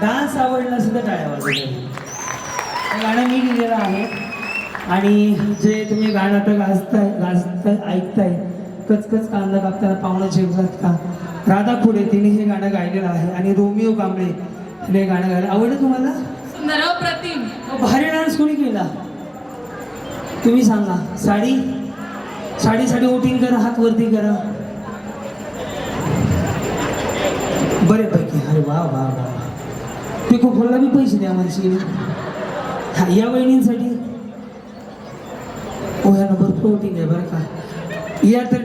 Dance आवडला सुद्धा टाळ्या वाजवल्या गाणं मी लिहिलेलं आहे. आणि जे तुम्ही गाणं आता गाजताय गाजत ऐकताय कचकच कांदा कापताना पाहुणं जेवतात का? राधा पुढे तिने हे गाणं गायलेलं आहे. आणि रोमिओ कांबळे तिने गाणं गायलं. आवडलं तुम्हाला? हो, भारी डान्स कोणी केला? तुम्ही सांगा. साडी? साडी साडी वोटिंग करा हात वरती करा. बरेपैकी. अरे वा वा वा. ते खोखोला बी पैसे द्या म्हणशील हा या वहिनींसाठी. ओ ह्या भरपूर होती नाही बरं का. या तर